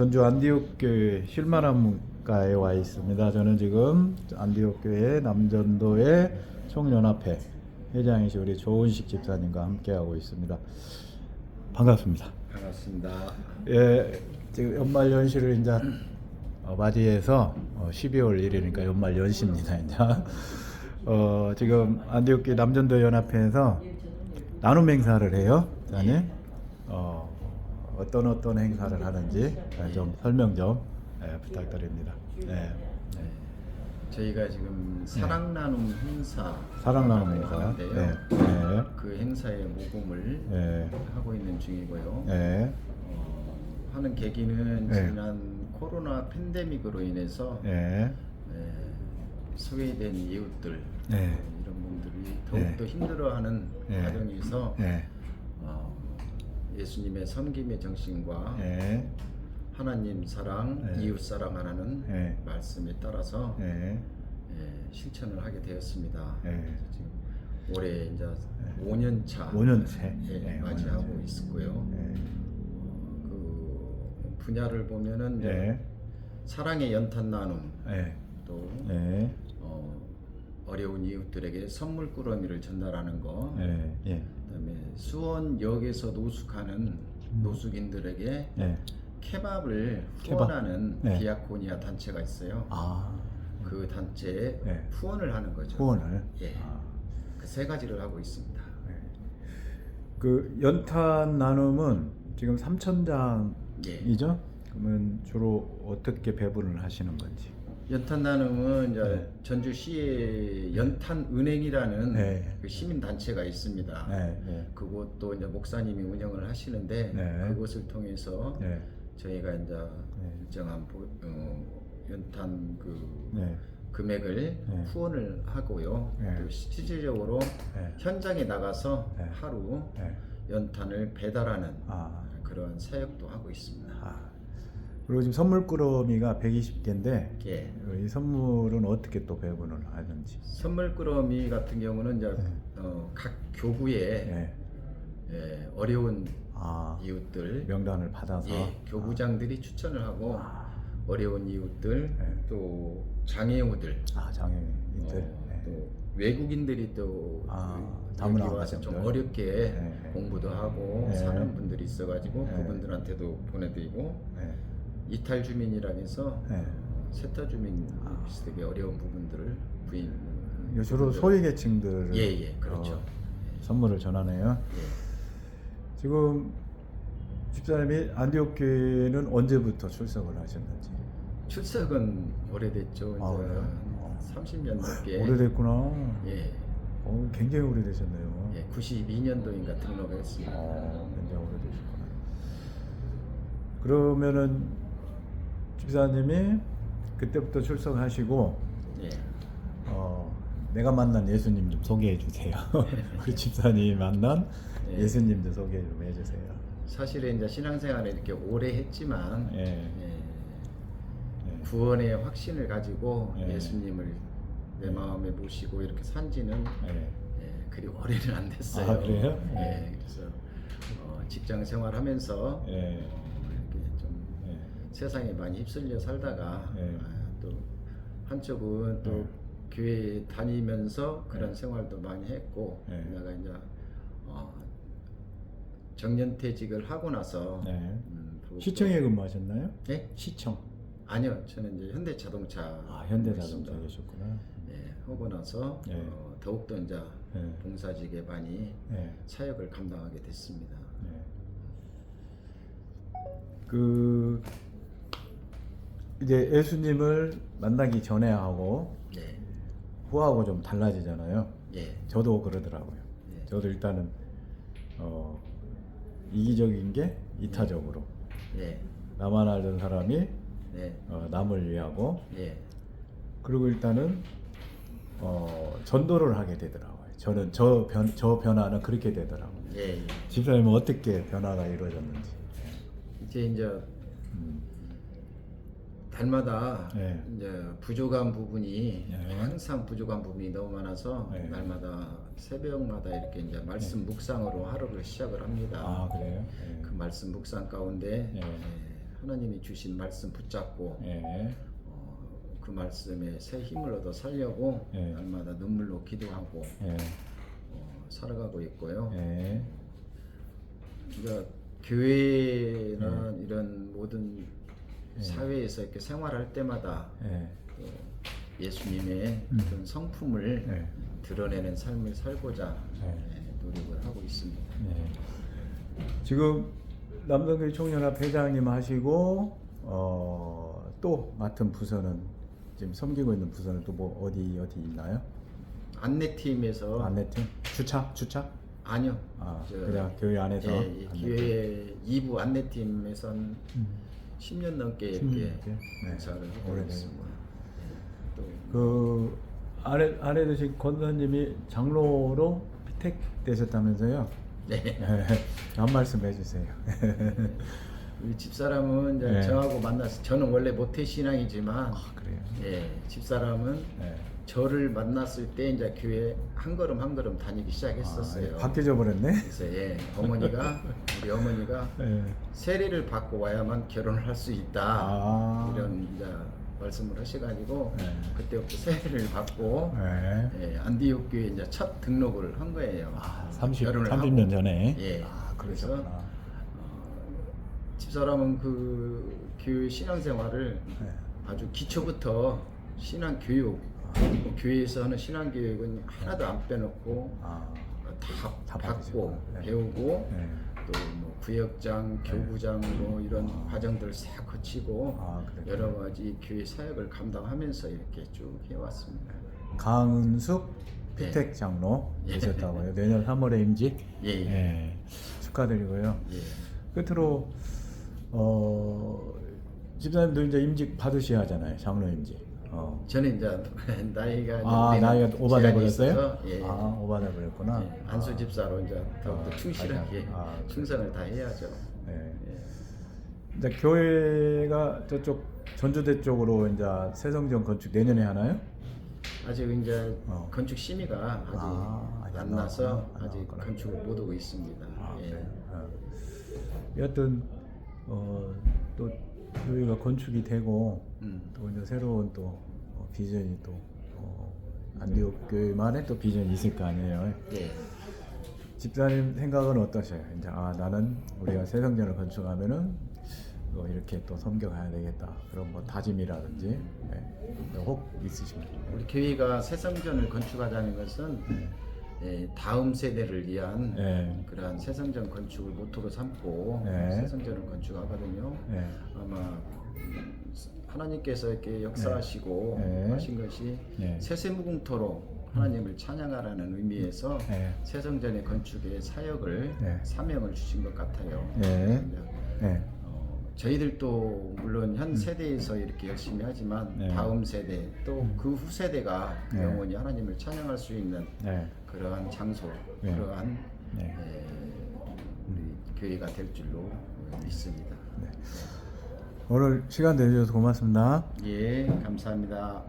전주 안디옥 교회 쉴만함가에 와 있습니다. 저는 지금 안디옥 교회 남전도의 총연합회 회장이신 우리 조은식 집사님과 함께 하고 있습니다. 반갑습니다. 반갑습니다. 예, 지금 연말 연시를 이제 어, 맞이해서 어, 12월 1일이니까 연말 연시입니다. 이제 어, 지금 안디옥교 남전도 연합회에서 나눔 행사를 해요. 네. 어, 어떤 어떤 행사를 하는지 예, 좀 설명 좀 예, 부탁드립니다. 네. 네. 저희가 지금 사랑 나눔 행사 사랑 나눔 행사. 하는데요. 네. 네. 그 행사의 모금을 네. 하고 있는 중이고요. 네. 어, 하는 계기는 네. 지난 코로나 팬데믹으로 인해서 네. 네, 소외된 이웃들 네. 이런 분들이 네. 더욱더 힘들어하는 네. 과정에서 네. 어, 예수님의 섬김의 정신과 네. 하나님 사랑, 네. 이웃 사랑하라는 네. 말씀에 따라서 네. 예, 실천을 하게 되었습니다. 네. 그래서 지금 올해 이제 5년 차 5년 차. 예, 네, 맞이하고 5년 차. 있었고요. 네. 그 분야를 보면은 네. 사랑의 연탄 나눔 네. 또 네. 어, 어려운 이웃들에게 선물 꾸러미를 전달하는 거. 네. 예. 그다음에 수원역에서 노숙하는 노숙인들에게 네. 케밥을 케밥. 후원하는 네. 디아코니아 단체가 있어요. 아, 그 단체에 네. 후원을 하는 거죠. 후원을. 예. 아, 그 세 가지를 하고 있습니다. 네. 그 연탄 나눔은 지금 3천 장이죠? 예. 그러면 주로 어떻게 배분을 하시는 건지. 연탄 나눔은 이제 네. 전주시에 연탄 은행이라는 네. 그 시민 단체가 있습니다. 네. 네. 그곳도 이제 목사님이 운영을 하시는데 네. 그것을 통해서 네. 저희가 이제 네. 일정한 보- 어, 연탄 그 네. 금액을 네. 후원을 하고요. 네. 또 실질적으로 네. 현장에 나가서 네. 하루 네. 연탄을 배달하는 아. 그런 사역도 하고 있습니다. 아. 그리고 지금 선물 꾸러미가 120개인데 예. 이 선물은 어떻게 또 배분을 하는지. 선물 꾸러미 같은 경우는 이제 네. 어, 각 교구에 네. 예, 어려운 아, 이웃들 명단을 받아서 예, 교구장들이 추천을 하고 아, 어려운 이웃들 네. 또 장애우들 아 장애인들. 어, 네. 또 외국인들이 또 아, 여기 다문화 와서 좀 가정들. 어렵게 네, 네. 공부도 하고 네. 사는 분들이 있어가지고 네. 그분들한테도 보내드리고 네. 이탈 주민이라 해서 네. 어, 세터 주민 아. 비슷하게 어려운 부분들을 부인 이거 주로 소외 계층들 예예 그렇죠 어, 선물을 전하네요. 예. 지금 집사님이 안디옥 교회는 언제부터 출석을 하셨는지 출석은 오래됐죠 이제 아, 그래요? 어. 30년 넘게 오래됐구나. 예, 어, 굉장히 오래되셨네요. 예 92년도인가 등록했습니다 어, 굉장히 오래되셨구나. 그러면은 집사님이 그때부터 출석하시고 예. 어, 내가 만난 예수님 좀 소개해 주세요. 우리 집사님이 만난 네. 예수님 좀 소개 좀 해주세요. 사실은 이제 신앙생활을 이렇게 오래 했지만 예. 예, 예. 구원의 확신을 가지고 예. 예 수님을 내 마음에 모시고 이렇게 산지는 예. 예, 그리 오래는 안 됐어요. 아, 그래요? 예, 그래서 어, 직장 생활하면서 예. 세상에 많이 휩쓸려 살다가 예. 아, 또 한쪽은 또 예. 교회 다니면서 그런 예. 생활도 많이 했고 예. 내가 이제 어, 정년퇴직을 하고 나서 네. 음, 또- 시청에 근무하셨나요? 예? 시청. 아니요 저는 이제 현대자동차 아 현대자동차. 계셨구나. 예, 하고 나서 예. 어, 더욱더 이제 예. 봉사직에 많이 예. 사역을 감당하게 됐습니다. 네. 그 이제 예수님을 만나기 전에 하고 예, 후하고 좀 달라지잖아요. 예, 저도 그러더라고요. 예. 저도 일단은 어, 이기적인 게 이타적으로 예, 나만 알던 사람이 네, 어, 남을 위하고 예. 그리고 일단은 어, 전도를 하게 되더라고요. 저는 저, 변, 저 변화는 그렇게 되더라고요. 예, 예. 집사님은 어떻게 변화가 이루어졌는지. 이제 이제 음. 달마다 네. 이제 부족한 부분이 네. 항상 부족한 부분이 너무 많아서 네. 날마다 새벽마다 이렇게 이제 말씀 묵상으로 하루를 시작을 합니다. 아 그래요? 네. 그 말씀 묵상 가운데 네. 예, 하나님이 주신 말씀 붙잡고 예. 어, 그 말씀에 새 힘을 얻어 살려고 예. 날마다 눈물로 기도하고 예. 어, 살아가고 있고요. 예. 그러니까 교회나 이런 모든 예. 사회에서 이렇게 생활할 때마다 예. 그 예수님의 음. 그런 성품을 예. 드러내는 삶을 살고자 예. 예, 노력을 하고 있습니다. 예. 지금 남성교회 총연합 회장님 하시고 어, 또 맡은 부서는 지금 섬기고 있는 부서는 또 뭐 어디 어디 있나요? 안내팀에서 안내팀 주차 주차? 아니요. 아 저, 그냥 교회 안에서 예, 이 안내팀. 교회 2부 안내팀에선 음. 10년 넘게 10년 이렇게 넘게? 네. 하고. 있습니다. 또그 아래 아래 드신 권사님이 장로로 피택되셨다면서요? 네. 네. 한 말씀 해주세요. 우리 집사람은 이제 네. 저하고 만나서 저는 원래 모태 신앙이지만 아 그래요? 예, 집사람은 네. 저를 만났을 때 이제 교회 한 걸음 한 걸음 다니기 시작했었어요. 아, 바뀌어 버렸네. 그래서 예, 어머니가 우리 어머니가 네. 세례를 받고 와야만 결혼을 할 수 있다 아. 이런 이제 말씀을 하셔가지고 네. 그때부터 세례를 받고 네. 예, 안디옥 교회 이제 첫 등록을 한 거예요. 아, 30, 결혼을 30년 하고. 전에. 예. 아, 그래서 그러셨구나. 어, 집사람은 그 교회 신앙생활을 네. 아주 기초부터 신앙 교육, 교회에서 하는 신앙 교육은 하나도 안 빼놓고 아, 다, 다 받고 받으시구나. 네. 배우고 네. 또 뭐 구역장, 교부장 뭐 이런 아. 과정들을 싹 거치고 아, 그래요? 여러 가지 교회 사역을 감당하면서 이렇게 쭉 해왔습니다. 강은숙 네. 피택 장로 예. 되셨다고요. 내년 3월에 임직. 예, 예. 예. 축하드리고요. 예. 끝으로 어, 집사님도 이제 임직 받으셔야 하잖아요. 장로 임직. 어. 저는 이제 나이가 아 나이가 오바돼 제한이 버렸어요? 있어서, 예. 아 오바돼 버렸구나. 예, 안수 집사로 이제 더욱더 아, 충실하게 아, 아, 충성을 다 해야죠. 네. 예. 이제 교회가 저쪽 전주대 쪽으로 이제 새성전 건축 내년에 하나요? 아직 이제 어. 건축 심의가 아직 아, 아직 안 나서 나왔구나. 안 아직 나왔구나. 건축을 못 오고 있습니다. 아, 예. 그래요? 어. 여하튼 어, 또 교회가 건축이 되고 음. 또 이제 새로운 또 어, 비전이 또 어, 안디옥 교회만의 또 비전이 있을 거 아니에요. 예. 집사님 생각은 어떠세요? 이제 아 나는 우리가 새 성전을 건축하면은 뭐 이렇게 또 섬겨가야 되겠다 그런 뭐 다짐이라든지 네. 혹 있으신가요? 우리 교회가 새 성전을 건축하자는 것은 예, 다음 세대를 위한 네. 그러한 새성전 건축을 모토로 삼고 네. 새성전을 건축하거든요. 네. 아마 하나님께서 이렇게 역사하시고 네. 하신 것이 네. 세세무궁토로 하나님을 찬양하라는 의미에서 네. 새성전의 건축의 사역을 네. 사명을 주신 것 같아요. 네. 네. 어, 저희들도 물론 현 세대에서 이렇게 열심히 하지만 음. 네. 다음 세대 또 그 후 세대가 네. 영원히 하나님을 찬양할 수 있는 네. 그러한 장소, 네. 그러한 네. 에, 우리 교회가 될 줄로 믿습니다. 오늘 시간 내주셔서 고맙습니다. 예, 감사합니다.